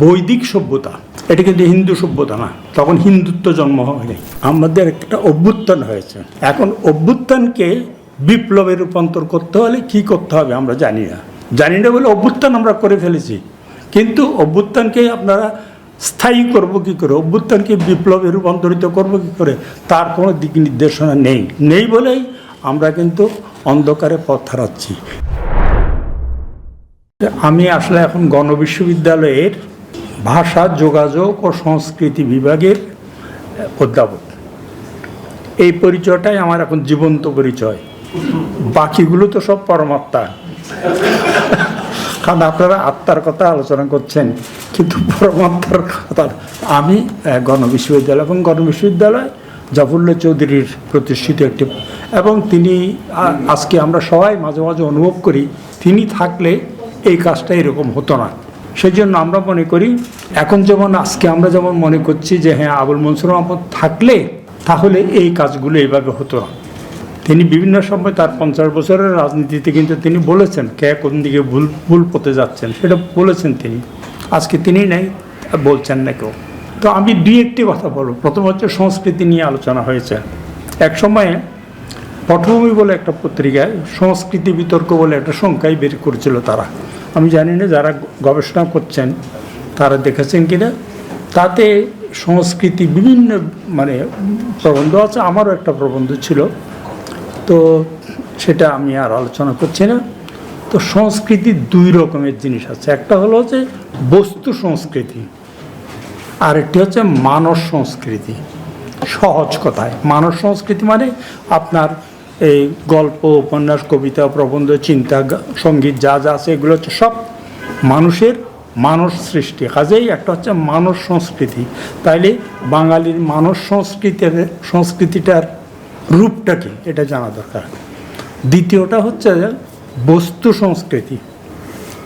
বৈদিক সভ্যতা। এটা কিন্তু হিন্দু সভ্যতা না, তখন হিন্দুত্ব জন্ম হয়নি। আমাদের একটা অভ্যুত্থান হয়েছে। এখন অভ্যুত্থানকে বিপ্লবে রূপান্তর করতে হলে কি করতে হবে আমরা জানি না। জানি না বলে অভ্যুত্থান আমরা করে ফেলেছি। কিন্তু অভ্যুত্থানকে আপনারা স্থায়ী করব কি করে? অভ্যুত্থানকে বিপ্লবে রূপান্তরিত করব কি করে? তার কোনো দিক নির্দেশনা নেই। নেই বলেই আমরা কিন্তু অন্ধকারে পথ হারাচ্ছি। আমি আসলে এখন গণবিশ্ববিদ্যালয়ের ভাষা, যোগাযোগ ও সংস্কৃতি বিভাগের অধ্যাপক। এই পরিচয়টাই আমার এখন জীবন্ত পরিচয়। বাকিগুলো তো সব পরমাত্মা। কারণ আপনারা আত্মার কথা আলোচনা করছেন, কিন্তু পরমাত্মার কথা আমি গণবিশ্ববিদ্যালয় এবং গণবিশ্ববিদ্যালয় জাফরুল্লাহ চৌধুরীর প্রতিষ্ঠিত একটি এবং তিনি আজকে আমরা সবাই মাঝে মাঝে অনুভব করি, তিনি থাকলে এই কাজটা এরকম হতো না। সেই জন্য আমরা মনে করি, এখন যেমন আজকে আমরা যেমন মনে করছি যে হ্যাঁ আবুল মনসুর আহমদ থাকলে তাহলে এই কাজগুলো এইভাবে হতো। না তিনি বিভিন্ন সময় তার পঞ্চাশ বছরের রাজনীতিতে কিন্তু তিনি বলেছেন, কে কোন দিকে ভুল ভুল পথে যাচ্ছেন, সেটা বলেছেন তিনি। আজকে তিনি নাই, বলছেন না কেউ। তো আমি দুই একটি কথা বলব। প্রথম হচ্ছে সংস্কৃতি নিয়ে আলোচনা হয়েছে। এক সময়ে পটভূমি বলে একটা পত্রিকায় সংস্কৃতি বিতর্ক বলে একটা সংখ্যাই বের করেছিল তারা। আমি জানি না যারা গবেষণা করছেন, তারা দেখেছেন কিনা। তাতে সংস্কৃতি বিভিন্ন মানে প্রবন্ধ আছে, আমারও একটা প্রবন্ধ ছিল। তো সেটা আমি আর আলোচনা করছি না। তো সংস্কৃতি দুই রকমের জিনিস আছে। একটা হলো যে বস্তু সংস্কৃতি আর একটি হচ্ছে মানস সংস্কৃতি। সহজ কথায় মানস সংস্কৃতি মানে আপনার এই গল্প উপন্যাস কবিতা প্রবন্ধ চিন্তা সংগীত যা যা আছে এগুলো হচ্ছে সব মানুষের মানস সৃষ্টি। কাজেই একটা হচ্ছে মানস সংস্কৃতি। তাইলে বাঙালির মানস সংস্কৃতির সংস্কৃতিটার রূপটা কি? এটা জানা দরকার। দ্বিতীয়টা হচ্ছে বস্তু সংস্কৃতি।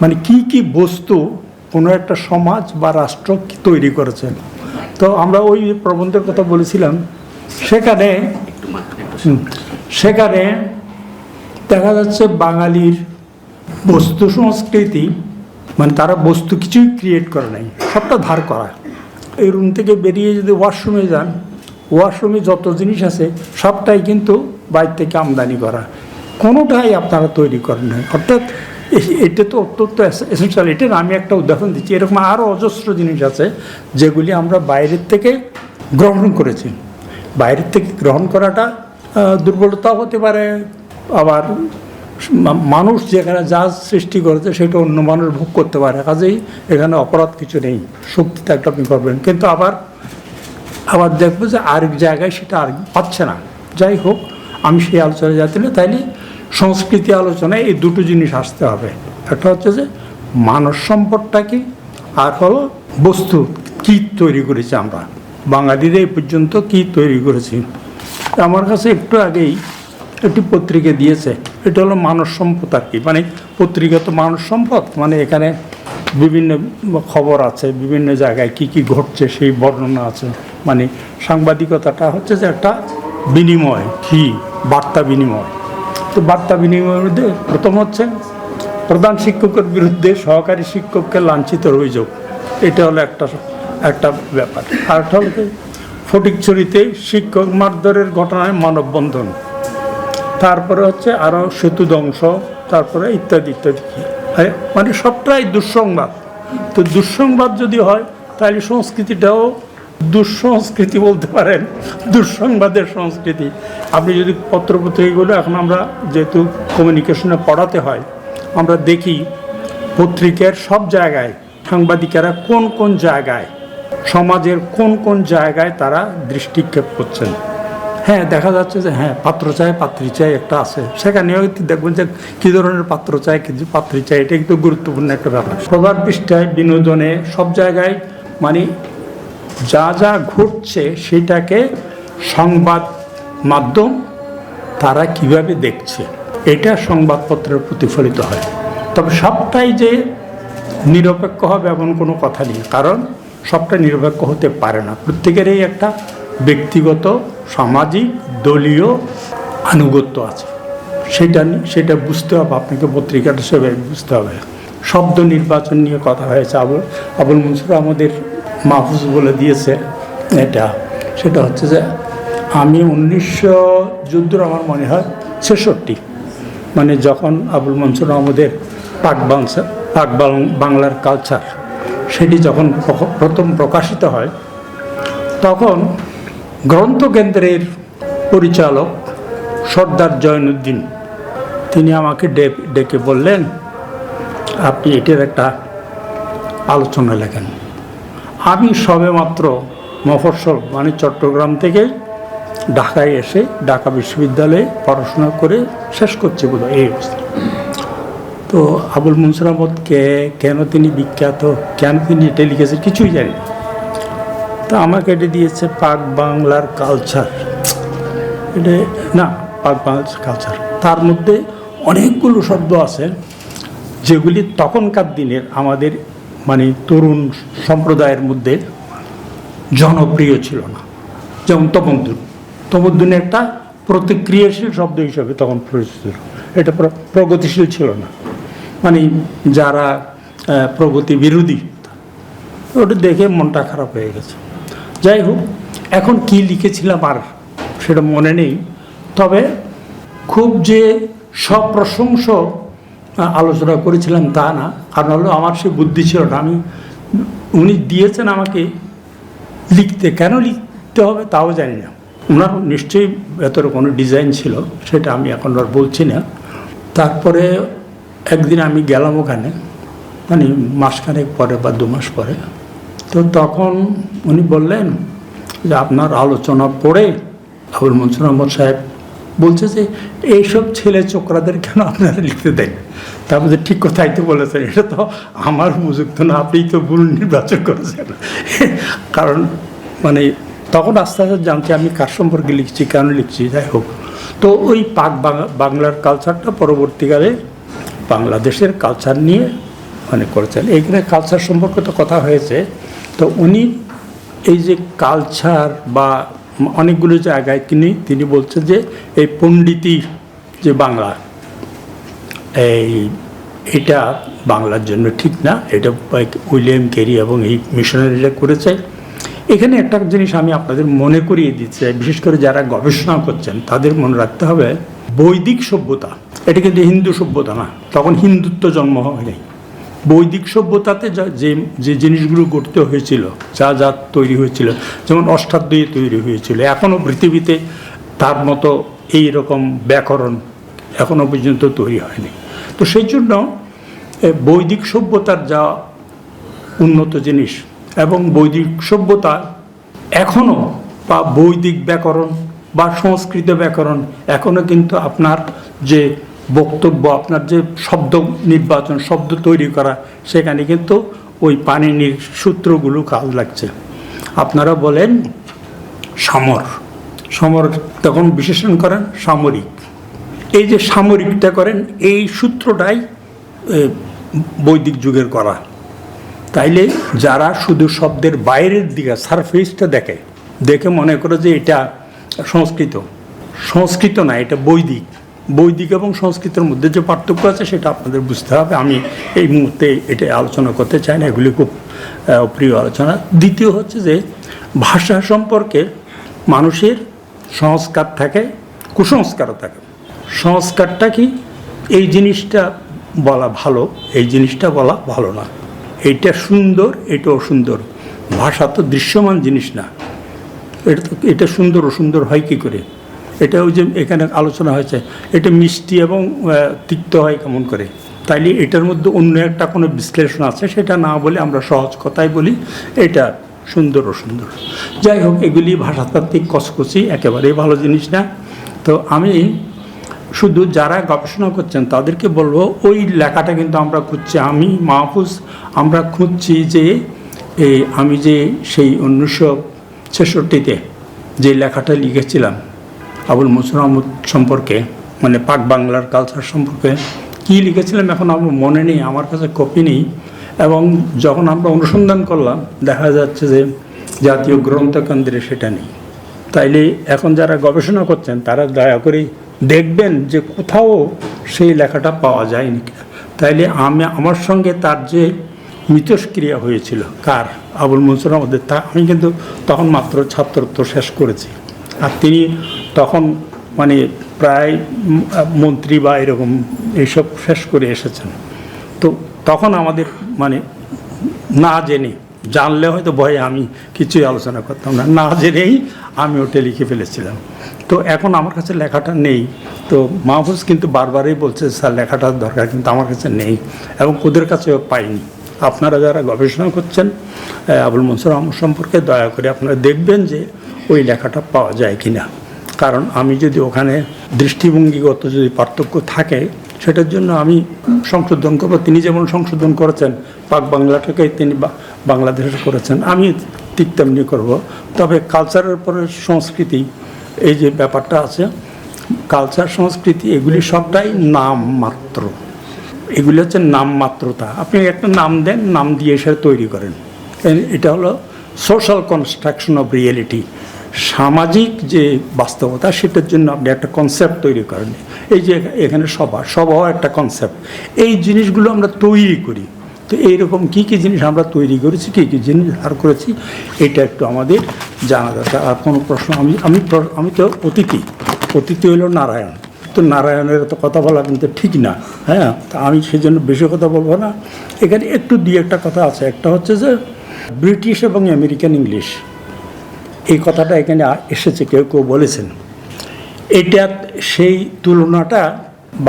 মানে কি কি বস্তু কোনো একটা সমাজ বা রাষ্ট্র তৈরি করেছে? তো আমরা ওই প্রবন্ধের কথা বলেছিলাম। সেখানে সেখানে দেখা যাচ্ছে বাঙালির বস্তু সংস্কৃতি মানে তারা বস্তু কিছুই ক্রিয়েট করে নাই, সবটা ধার করা। এই রুম থেকে বেরিয়ে যদি ওয়াশরুমে যান ওয়াশরুমে যত জিনিস আছে, সবটাই কিন্তু বাইরে থেকে আমদানি করা। কোনোটাই আপনারা তৈরি করেন নাই। অর্থাৎ এটা তো অত্যন্ত এসেন্সিয়াল এটার আমি একটা উদাহরণ দিচ্ছি। এরকম আরও অজস্র জিনিস আছে, যেগুলি আমরা বাইরের থেকে গ্রহণ করেছি। বাইরের থেকে গ্রহণ করাটা দুর্বলতাও হতে পারে, আবার মানুষ যেখানে যা সৃষ্টি করেছে সেটা অন্য মানুষ ভোগ করতে পারে। কাজেই এখানে অপরাধ কিছু নেই, শক্তি থাকলে আপনি করবেন কিন্তু আবার আবার দেখব যে আরেক জায়গায় সেটা আর পাচ্ছে না। যাই হোক, আমি সেই আলোচনায় যাতে না। তাইলে সংস্কৃতি আলোচনায় এই দুটো জিনিস আসতে হবে। একটা হচ্ছে যে মানব সম্পদটা কি, আর হলো বস্তু কি তৈরি করেছি আমরা। বাঙালিরা এই পর্যন্ত কি তৈরি করেছি? আমার কাছে একটু আগেই একটি পত্রিকা দিয়েছে। এটা হলো মানব সম্পদ আর কি। মানে পত্রিকা তো মানব সম্পদ মানে এখানে বিভিন্ন খবর আছে, বিভিন্ন জায়গায় কি কি ঘটছে, সেই বর্ণনা আছে। মানে সাংবাদিকতাটা হচ্ছে যে একটা বিনিময়, কি? বার্তা বিনিময়। তো বার্তা বিনিময়ের মধ্যে প্রথম হচ্ছে, প্রধান শিক্ষকের বিরুদ্ধে সহকারী শিক্ষককে লাঞ্ছিত অভিযোগ। এটা হলো একটা একটা ব্যাপার। আর হলো ফটিকছড়িতে শিক্ষক মারধরের ঘটনায় মানববন্ধন। তারপরে হচ্ছে আরও সেতু ধ্বংস, তারপরে ইত্যাদি ইত্যাদি। মানে সবটাই দুঃসংবাদ। তো দুঃসংবাদ যদি হয়, তাহলে সংস্কৃতিটাও দুঃসংস্কৃতি বলতে পারেন, দুঃসংবাদের সংস্কৃতি। আপনি যদি পত্রপত্রিকাগুলো এখন আমরা যেহেতু কমিউনিকেশনে পড়াতে হয়, আমরা দেখি পত্রিকার সব জায়গায় সাংবাদিকেরা কোন কোন জায়গায় সমাজের কোন কোন জায়গায় তারা দৃষ্টিক্ষেপ করছেন? হ্যাঁ দেখা যাচ্ছে যে হ্যাঁ পাত্র চাই, পাত্রী চাই একটা আছে। সেখানেও দেখবেন যে, কী ধরনের পাত্র চাই কিছু পাত্রী চাই, এটা কিন্তু গুরুত্বপূর্ণ একটা ব্যাপার। সবার পৃষ্ঠায় বিনোদনে সব জায়গায় মানে যা যা ঘটছে সেটাকে সংবাদ মাধ্যম তারা কীভাবে দেখছে, এটা সংবাদপত্রের প্রতিফলিত হয়। তবে সবটাই যে নিরপেক্ষ হবে এমন কোনো কথা নেই। কারণ সবটা নিরপেক্ষ হতে পারে না। প্রত্যেকেরই একটা ব্যক্তিগত, সামাজিক, দলীয় আনুগত্য আছে। সেটা সেটা বুঝতে হবে, আপনাকে পত্রিকাটা সেভাবে বুঝতে হবে। শব্দ নির্বাচন নিয়ে কথা হয়েছে। আবুল আবুল মনসুর আমাদের মাহফুজ বলে দিয়েছে এটা। সেটা হচ্ছে যে, আমি উনিশশো যুদ্ধ আমার মনে হয় ছেষট্টি। মানে যখন আবুল মনসুর আমাদের পাক বাংসা পাক বাংলার কালচার সেটি যখন প্রথম প্রকাশিত হয়, তখন গ্রন্থকেন্দ্রের পরিচালক সর্দার জয়নুদ্দিন, তিনি আমাকে ডেকে বললেন, আপনি এটির একটা আলোচনা লেখেন। আমি সবেমাত্র মফস্বল মানে চট্টগ্রাম থেকে ঢাকায় এসে ঢাকা বিশ্ববিদ্যালয়ে পড়াশোনা করে শেষ করছি বোধ এই অবস্থা। তো আবুল মনসুর আহমদকে কেন তিনি বিখ্যাত, কেন তিনি এটা লিখেছেন কিছুই জানি তো আমাকে এটা দিয়েছে পাক বাংলার কালচার এটা, না, পাক বাংলার কালচার তার মধ্যে অনেকগুলো শব্দ আছে, যেগুলি তখনকার দিনের আমাদের মানে তরুণ সম্প্রদায়ের মধ্যে জনপ্রিয় ছিল না। যেমন তপন্দুন তপন্দুন একটা প্রতিক্রিয়াশীল শব্দ হিসাবে তখন পরিচিত এটা প্রগতিশীল ছিল না। মানে যারা প্রগতি বিরোধী, ওটা দেখে মনটা খারাপ হয়ে গেছে। যাই হোক, এখন কি লিখেছিলাম আর সেটা মনে নেই, তবে খুব যে সপ্রশংস আলোচনা করেছিলাম তা না, কারণ হলো আমার সে বুদ্ধি ছিল না। আমি, উনি দিয়েছেন আমাকে, লিখতে কেন লিখতে হবে তাও জানি না। ওনার নিশ্চয়ই ভেতরে কোনো ডিজাইন ছিল, সেটা আমি এখন আর বলছি না। তারপরে একদিন আমি গেলাম ওখানে মানে মাসখানেক পরে বা দু মাস পরে। তো তখন উনি বললেন যে, আপনার আলোচনা পড়ে আবুল মনসুর আহমদ সাহেব বলছে যে, এইসব ছেলে চোকরাদের কেন আপনারা লিখতে দেন? তারপরে ঠিক কথাই তো বলেছেন, এটা তো আমার উপযুক্ত না, আপনিই তো ভুল নির্বাচন করেছেন। কারণ মানে তখন আস্তে আস্তে জানছি আমি কার সম্পর্কে লিখছি, কেন লিখছি, যাই হোক। তো ওই পাক বাংলা- বাংলার কালচারটা পরবর্তীকালে বাংলাদেশের কালচার নিয়ে মানে করেছেন। এইখানে কালচার সম্পর্কে তো কথা হয়েছে। তো উনি এই যে কালচার বা অনেকগুলো জায়গায় তিনি তিনি বলছেন যে এই পণ্ডিতি যে বাংলা, এই এটা বাংলার জন্য ঠিক না। এটা উইলিয়াম কেরি এবং এই মিশনারিরা করেছে। এখানে একটা জিনিস আমি আপনাদের মনে করিয়ে দিতে চাই বিশেষ করে যারা গবেষণা করছেন, তাদের মনে রাখতে হবে বৈদিক সভ্যতা। এটা কিন্তু হিন্দু সভ্যতা না, তখন হিন্দুত্ব জন্ম হয়নি। বৈদিক সভ্যতাতে যা- যে জিনিসগুলো গড়তে হয়েছিল, যা যা তৈরি হয়েছিল, যেমন অষ্টাধ্যায়ী তৈরি হয়েছিল, এখনও পৃথিবীতে তার মতো এই রকম ব্যাকরণ এখনও পর্যন্ত তৈরি হয়নি। তো সেই জন্য বৈদিক সভ্যতার যা উন্নত জিনিস এবং বৈদিক সভ্যতা এখনও বা বৈদিক ব্যাকরণ বা সংস্কৃত ব্যাকরণ এখনও কিন্তু আপনার যে বক্তব্য, আপনার যে শব্দ নির্বাচন, শব্দ তৈরি করা, সেখানে কিন্তু ওই পানিনির সূত্রগুলো কাজ লাগছে। আপনারা বলেন সমর। সমর তখন বিশেষণ করেন সামরিক। এই যে সামরিকটা করেন, এই সূত্রটাই বৈদিক যুগের করা। তাইলে যারা শুধু শব্দের বাইরের দিকে, সারফেসটা দেখে দেখে মনে করে যে এটা সংস্কৃত। সংস্কৃত না, এটা বৈদিক। বৈদিক এবং সংস্কৃতের মধ্যে যে পার্থক্য আছে সেটা আপনাদের বুঝতে হবে। আমি এই মুহূর্তে এটা আলোচনা করতে চাই না, এগুলি খুব প্রিয় আলোচনা। দ্বিতীয় হচ্ছে যে ভাষা সম্পর্কে মানুষের সংস্কার থাকে, কুসংস্কারও থাকে। সংস্কারটা কি? এই জিনিসটা বলা ভালো, এই জিনিসটা বলা ভালো না। এইটা সুন্দর এটা সুন্দর ভাষা তো দৃশ্যমান জিনিস না। এটা তো, এটা সুন্দর ও সুন্দর হয় কি করে? এটা ওই যে এখানে আলোচনা হয়েছে, এটা মিষ্টি এবং তিক্ত হয় কেমন করে? তাইলে এটার মধ্যে অন্য একটা কোনো বিশ্লেষণ আছে? সেটা না বলে আমরা সহজ কথাই বলি, এটা সুন্দর ও সুন্দর। যাই হোক, এগুলি ভাষাতাত্ত্বিক কচকচি, একেবারেই ভালো জিনিস না। তো আমি শুধু যারা গবেষণা করছেন, তাদেরকে বলব, ওই লেখাটা কিন্তু আমরা খুঁজছি, আমি মাহফুজ, আমরা খুঁজছি যে, এই আমি যে সেই উনিশশো ছেষট্টিতে যে লেখাটা লিখেছিলাম আবুল মসুর আহমদ সম্পর্কে মানে পাক বাংলার কালচার সম্পর্কে কী লিখেছিলাম এখন আমার মনে নেই, আমার কাছে কপি নেই। এবং যখন আমরা অনুসন্ধান করলাম, দেখা যাচ্ছে যে জাতীয় গ্রন্থকেন্দ্রে সেটা নেই। তাইলে এখন যারা গবেষণা করছেন, তারা দয়া করে দেখবেন যে কোথাও সেই লেখাটা পাওয়া যায়নি। তাইলে আমি, আমার সঙ্গে তার যে মিতস্ক্রিয়া হয়েছিল, কার? আবুল মনসুর আমাদের তা আমি কিন্তু তখন মাত্র ছাত্রত্ব শেষ করেছি। আর তিনি তখন মানে প্রায় মন্ত্রী বা এরকম এইসব শেষ করে এসেছেন। তো তখন আমাদের মানে না জেনে, জানলে হয়তো ভয়ে আমি কিছুই আলোচনা করতাম না না জেনেই আমি ওটা লিখে ফেলেছিলাম। তো এখন আমার কাছে লেখাটা নেই। তো মাহফুজ কিন্তু বারবারই বলছে, স্যার লেখাটার দরকার কিন্তু আমার কাছে নেই এবং ওদের কাছেও পাইনি। আপনারা যারা গবেষণা করছেন আবুল মনসুর আহমদ সম্পর্কে দয়া করে আপনারা দেখবেন যে ওই লেখাটা পাওয়া যায় কি না কারণ আমি যদি ওখানে দৃষ্টিভঙ্গিগত যদি পার্থক্য থাকে, সেটার জন্য আমি সংশোধন করব। তিনি যেমন সংশোধন করেছেন, পাক বাংলাটাকে তিনি বাংলাদেশে করেছেন, আমি ঠিক তেমনি করব। তবে কালচারের পরে সংস্কৃতি, এই যে ব্যাপারটা আছে কালচার সংস্কৃতি, এগুলি সবটাই নাম মাত্র এগুলি হচ্ছে নামমাত্রতা। আপনি একটা নাম দেন, নাম দিয়ে সেটা তৈরি করেন। এটা হলো সোশ্যাল কনস্ট্রাকশন অফ রিয়েলিটি সামাজিক যে বাস্তবতা, সেটার জন্য আপনি একটা কনসেপ্ট তৈরি করেন। এই যে এখানে সভা সভাও একটা কনসেপ্ট এই জিনিসগুলো আমরা তৈরি করি। তো এইরকম কী কী জিনিস আমরা তৈরি করেছি, কী কী জিনিস ধার করেছি, এটা একটু আমাদের জানা দরকার। আর কোনো প্রশ্ন, আমি আমি আমি তো অতিথি। অতিথি হলো নারায়ণ। তো নারায়ণের তো কথা বলা কিন্তু ঠিক না হ্যাঁ? তা আমি সেই জন্য বেশি কথা বলব না। এখানে একটু দুই একটা কথা আছে। একটা হচ্ছে যে ব্রিটিশ এবং আমেরিকান ইংলিশ। এই কথাটা এখানে এসেছে, কেউ কেউ বলেছেন। এটা সেই তুলনাটা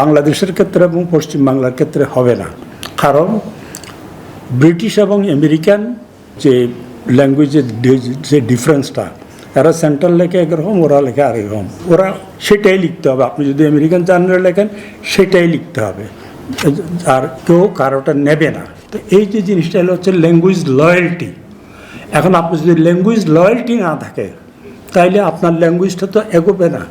বাংলাদেশের ক্ষেত্রে এবং পশ্চিম বাংলার ক্ষেত্রে হবে না। কারণ ব্রিটিশ এবং আমেরিকান যে ল্যাঙ্গুয়েজের যে ডিফারেন্সটা এরা সেন্ট্রাল লেখে একরকম, ওরা লেখে আরেক রকম ওরা সেটাই লিখতে হবে। আপনি যদি আমেরিকান জার্নাল লেখেন, সেটাই লিখতে হবে। আর কেউ কারোটা নেবে না। তো এই যে জিনিসটা হচ্ছে ল্যাঙ্গুয়েজ লয়্যালটি এখন আপনি যদি ল্যাঙ্গুয়েজ লয়্যালটি না থাকে, তাইলে আপনার ল্যাঙ্গুয়েজটা তো এগোবে না।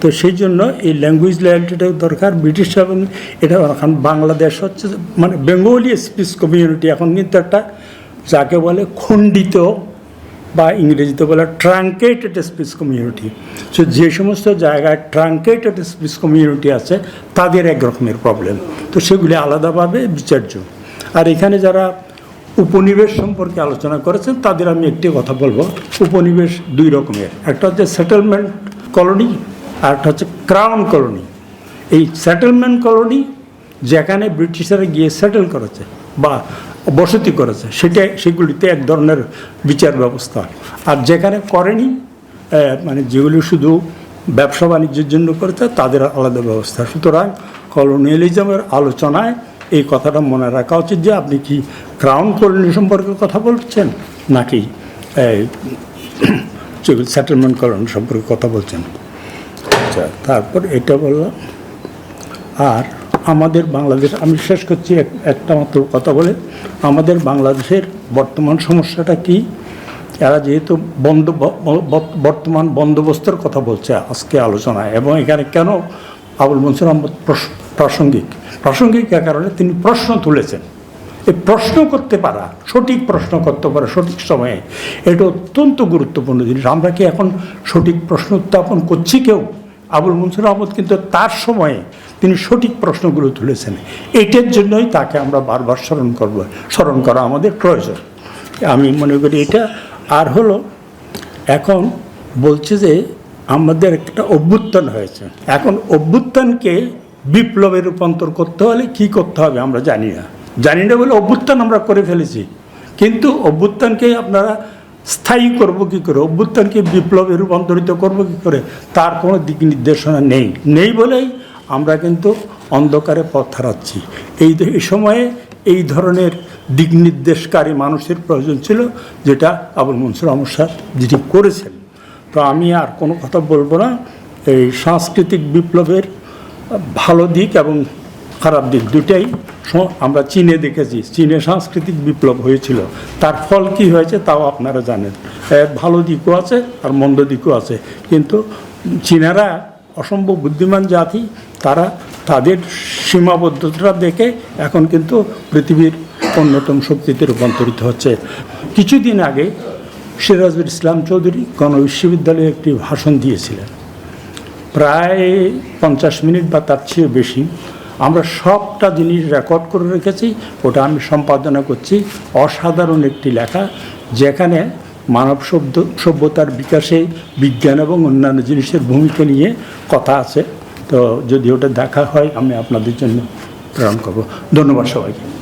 তো সেই জন্য এই ল্যাঙ্গুয়েজ লয়্যালটিটাও দরকার ব্রিটিশ এবং এটা এখন বাংলাদেশ হচ্ছে মানে বেঙ্গলি স্পিচ কমিউনিটি এখন কিন্তু একটা যাকে বলে খণ্ডিত বা ইংরেজিতে বলে ট্রাঙ্কেটেড স্পিচ কমিউনিটি সো যে সমস্ত জায়গায় ট্রাঙ্কেটেড স্পিচ কমিউনিটি আছে, তাদের এক রকমের প্রবলেম তো সেগুলি আলাদাভাবে বিচার্য। আর এখানে যারা উপনিবেশ সম্পর্কে আলোচনা করেছেন, তাদের আমি একটি কথা বলব। উপনিবেশ দুই রকমের। একটা হচ্ছে সেটেলমেন্ট কলোনি আর একটা হচ্ছে ক্রাউন কলোনি এই সেটেলমেন্ট কলোনি যেখানে ব্রিটিশরা গিয়ে সেটেল করেছে বা বসতি করেছে, সেটা সেগুলিতে এক ধরনের বিচার ব্যবস্থা। আর যেখানে করেনি মানে যেগুলি শুধু ব্যবসা বাণিজ্যের জন্য করেছে, তাদের আলাদা ব্যবস্থা। সুতরাং কলোনিয়ালিজমের আলোচনায় এই কথাটা মনে রাখা উচিত যে আপনি কি ক্রাউন কলোনি সম্পর্কে কথা বলছেন নাকি সেটেলমেন্ট কলোনি সম্পর্কে কথা বলছেন? আচ্ছা। তারপর এটা বললাম আর আমাদের বাংলাদেশ আমি শেষ করছি এক- একটা মাত্র কথা বলে আমাদের বাংলাদেশের বর্তমান সমস্যাটা কি? এরা যেহেতু বন্ধ বর্তমান বন্দোবস্তের কথা বলছে আজকে আলোচনায় এবং এখানে কেন আবুল মনসুর আহমদ প্রস- প্রাসঙ্গিক। প্রাসঙ্গিক এ কারণে তিনি প্রশ্ন তুলেছেন। এই প্রশ্ন করতে পারা, সঠিক প্রশ্ন করতে পারা সঠিক সময়ে, এটা অত্যন্ত গুরুত্বপূর্ণ জিনিস। আমরা কি এখন সঠিক প্রশ্ন উত্থাপন করছি কেউ? আবুল মনসুর আহমদ কিন্তু তার সময়ে তিনি সঠিক প্রশ্নগুলো তুলেছেন। এটার জন্যই তাকে আমরা বারবার স্মরণ করব, স্মরণ করা আমাদের প্রয়োজন। আমি মনে করি এটা আর হলো, এখন বলছে যে আমাদের একটা অভ্যুত্থান হয়েছে। এখন অভ্যুত্থানকে বিপ্লবে রূপান্তর করতে হলে কি করতে হবে আমরা জানি না। জানি না বলে অভ্যুত্থান আমরা করে ফেলেছি। কিন্তু অভ্যুত্থানকে আপনারা স্থায়ী করব কি করে? অভ্যুত্থানকে বিপ্লবে রূপান্তরিত করব কি করে? তার কোনো দিক নির্দেশনা নেই। নেই বলেই আমরা কিন্তু অন্ধকারে পথ হারাচ্ছি। এই এই সময়ে এই ধরনের দিক নির্দেশকারী মানুষের প্রয়োজন ছিল, যেটা আবুল মনসুর আহমদ সাহেব যেটি করেছেন। তো আমি আর কোনো কথা বলব না। এই সাংস্কৃতিক বিপ্লবের ভালো দিক এবং খারাপ দিক দুটাই আমরা চীনে দেখেছি। চীনে সাংস্কৃতিক বিপ্লব হয়েছিল। তার ফল কি হয়েছে তাও আপনারা জানেন। ভালো দিকও আছে, আর মন্দ দিকও আছে। কিন্তু চীনারা অসম্ভব বুদ্ধিমান জাতি, তারা তাদের সীমাবদ্ধতা দেখে এখন কিন্তু পৃথিবীর অন্যতম শক্তিতে রূপান্তরিত হচ্ছে। কিছুদিন আগে সিরাজুল ইসলাম চৌধুরী গণ বিশ্ববিদ্যালয়ে একটি ভাষণ দিয়েছিলেন। প্রায় পঞ্চাশ মিনিট বা তার চেয়ে বেশি। আমরা সবটা জিনিস রেকর্ড করে রেখেছি, ওটা আমি সম্পাদনা করছি। অসাধারণ একটি লেখা, যেখানে মানব সভ্য সভ্যতার বিকাশে বিজ্ঞান এবং অন্যান্য জিনিসের ভূমিকা নিয়ে কথা আছে। তো যদি ওটা দেখা হয়, আমি আপনাদের জন্য প্রেরণ করব। ধন্যবাদ সবাইকে।